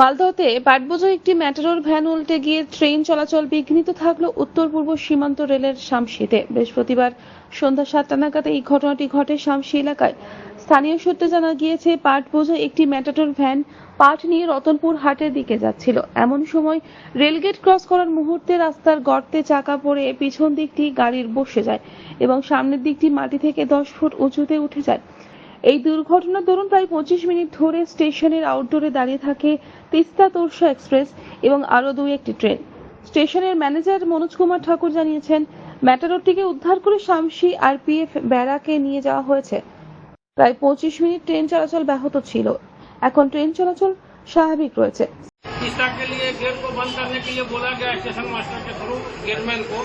মালদহতে পাটবোঝাই একটি matador van উল্টে গিয়ে ট্রেন চলাচল বিঘ্নিত থাকল উত্তর পূর্ব সীমান্ত রেলের শামসিতে। বৃহস্পতিবার সন্ধ্যা সাতটা নাগাদ এই ঘটনাটি ঘটে শামসি এলাকায়। স্থানীয় সূত্রে জানা গিয়েছে পাট বোঝাই একটি ম্যাটাডোর ভ্যান পাট নিয়ে রতনপুর হাটের দিকে যাচ্ছিল। এমন সময় রেলগেট ক্রস করার মুহূর্তে রাস্তার গর্তে চাকা পড়ে পিছন দিকটি গাড়ির বসে যায় এবং সামনের দিকটি মাটি থেকে দশ ফুট উঁচুতে উঠে যায়। এই দুর্ঘটনার দরুন প্রায় পঁচিশ মিনিট ধরে স্টেশনের আউটডোরে দাঁড়িয়ে থাকে তিস্তা তোরসা এক্সপ্রেস এবং আরও দুই একটি ট্রেন স্টেশনের ম্যানেজার মনোজ কুমার ঠাকুর জানিয়েছেন ম্যাটাডোরটিকে উদ্ধার করে শামসি আরপিএফ ব্যারাকে নিয়ে যাওয়া হয়েছে প্রায় পঁচিশ মিনিট ট্রেন চলাচল ব্যাহত ছিল এখন ট্রেন চলাচল স্বাভাবিক রয়েছে तीसरा के लिए गेट को बंद करने के लिए बोला गया स्टेशन मास्टर के थ्रू गेटमैन को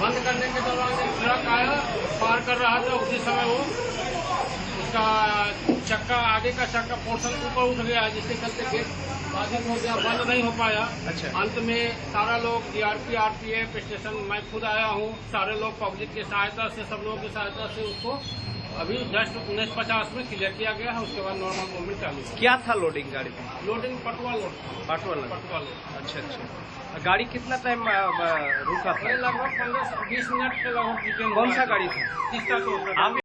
बंद करने के दौरान एक ट्रक आया पार कर रहा था उसी समय वो उसका चक्का आगे का चक्का पोर्शन ऊपर उठ गया जिसके चलते गेट बाधित हो गया बंद नहीं हो पाया। अच्छा। अंत में सारा लोग जीआरपी आरपीएफ स्टेशन मैं खुद आया हूँ। सारे लोग पब्लिक की सहायता से सब लोगों की सहायता से उसको अभी जस्ट उन्नीस पचास में क्लियर किया गया है उसके बाद नॉर्मल मूवमेंट चालू क्या था लोडिंग गाड़ी में? लोडिंग पटवा लोड पाटवा लगा पटवा लोड अच्छा अच्छा। गाड़ी कितना टाइम रुका था? लगभग पंद्रह बीस मिनट के लगभग कौन सा गाड़ी था? तीसरा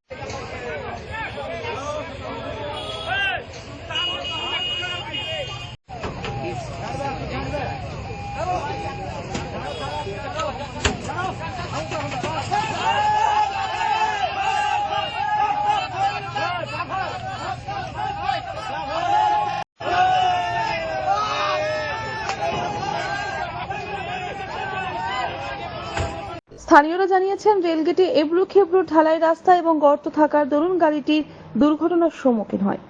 স্থানীয়রা জানিয়েছেন রেলগেটে এবড়ো খেবড়ো ঢালাই রাস্তা এবং গর্ত থাকার দরুন গাড়িটি দুর্ঘটনার সম্মুখীন হয়।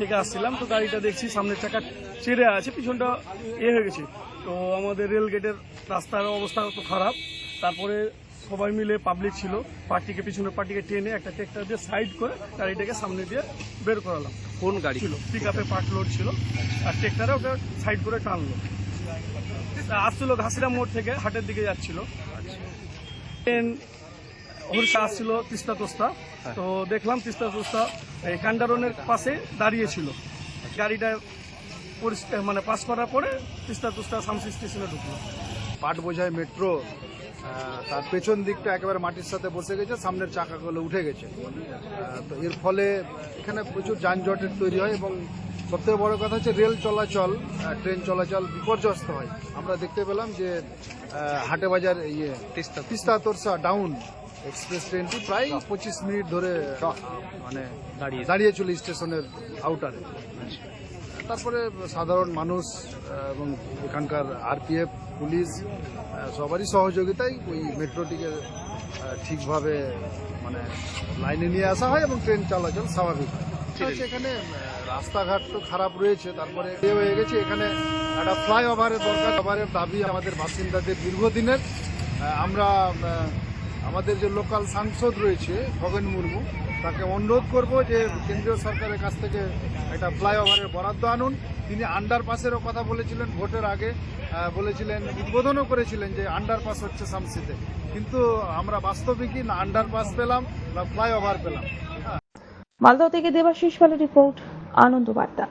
থেকে আসছিলাম তো গাড়িটা দেখছি সামনের চাকা ছেড়ে আছে পিছনটা এ হয়ে গেছে। তো আমাদের রেল গেটের রাস্তার অবস্থা তো খারাপ। তারপরে সবাই মিলে পাবলিক ছিল। পার্টিকে পিছনের পার্টিকে টেনে একটা ট্রেক্টর দিয়ে সাইড করে গাড়িটাকে সামনে দিয়ে বের করালাম। কোন গাড়ি? ছিল পিক আপে পার্ট লোড ছিল। আর ট্রেক্টরে ওটা সাইড করে টানলো। আসছিল ঘাসিরা মোড় থেকে হাটের দিকে যাচ্ছিল। ট্রেন হরিষা আসছিল তিস্তা তোস্তা। তো দেখলাম তিস্তা তোস্তা এই কান্ডারনের পাশে দাঁড়িয়েছিল গাড়িটা পরিষ্কার মানে পাস করার পরে তিস্তা তোস্তা শামসি স্টেশনে ঢুকলো। পাট বোঝায় মেট্রো তার পেছন দিকটা একেবারে মাটির সাথে বসে গেছে সামনের চাকাগুলো উঠে গেছে। তো এর ফলে এখানে প্রচুর যানজটের তৈরি হয় এবং সবথেকে বড় কথা হচ্ছে রেল চলাচল ট্রেন চলাচল বিপর্যস্ত হয়। আমরা দেখতে পেলাম যে আহ, হাটে বাজার ইয়ে তিস্তা তিস্তা তোরসা ডাউন এক্সপ্রেস ট্রেনটি প্রায় পঁচিশ মিনিট ধরে মানে দাঁড়িয়ে দাঁড়িয়ে ছিল স্টেশনের আউটারে তারপরে সাধারণ মানুষ এবং এখানকার আরপিএফ পুলিশ সবারই সহযোগিতায় ওই মেট্রোটিকে ঠিকভাবে মানে লাইনে নিয়ে আসা হয় এবং ট্রেন চলাচল স্বাভাবিক হয়। এখানে রাস্তাঘাট তো খারাপ রয়েছে, তারপরে এ হয়ে গেছে। এখানে একটা ফ্লাইওভারের দরকার। ওভারের দাবি আমাদের বাসিন্দাদের দীর্ঘদিনের। আমরা আমাদের যে লোকাল সাংসদ রয়েছে, খগেন মুর্মু, তাকে অনুরোধ করব যে কেন্দ্রীয় সরকারের কাছ থেকে একটা ফ্লাইওভারের বরাদ্দ আনুন। তিনি আন্ডারপাসেরও কথা বলেছিলেন ভোটের আগে। বলেছিলেন, উদ্বোধনও করেছিলেন যে আন্ডারপাস হচ্ছে শামসিতে। কিন্তু আমরা বাস্তবিকই না আন্ডারপাস পেলাম না ফ্লাইওভার পেলাম। মালদহ থেকে দেবাশিস পালের রিপোর্ট আনন্দ বার্তা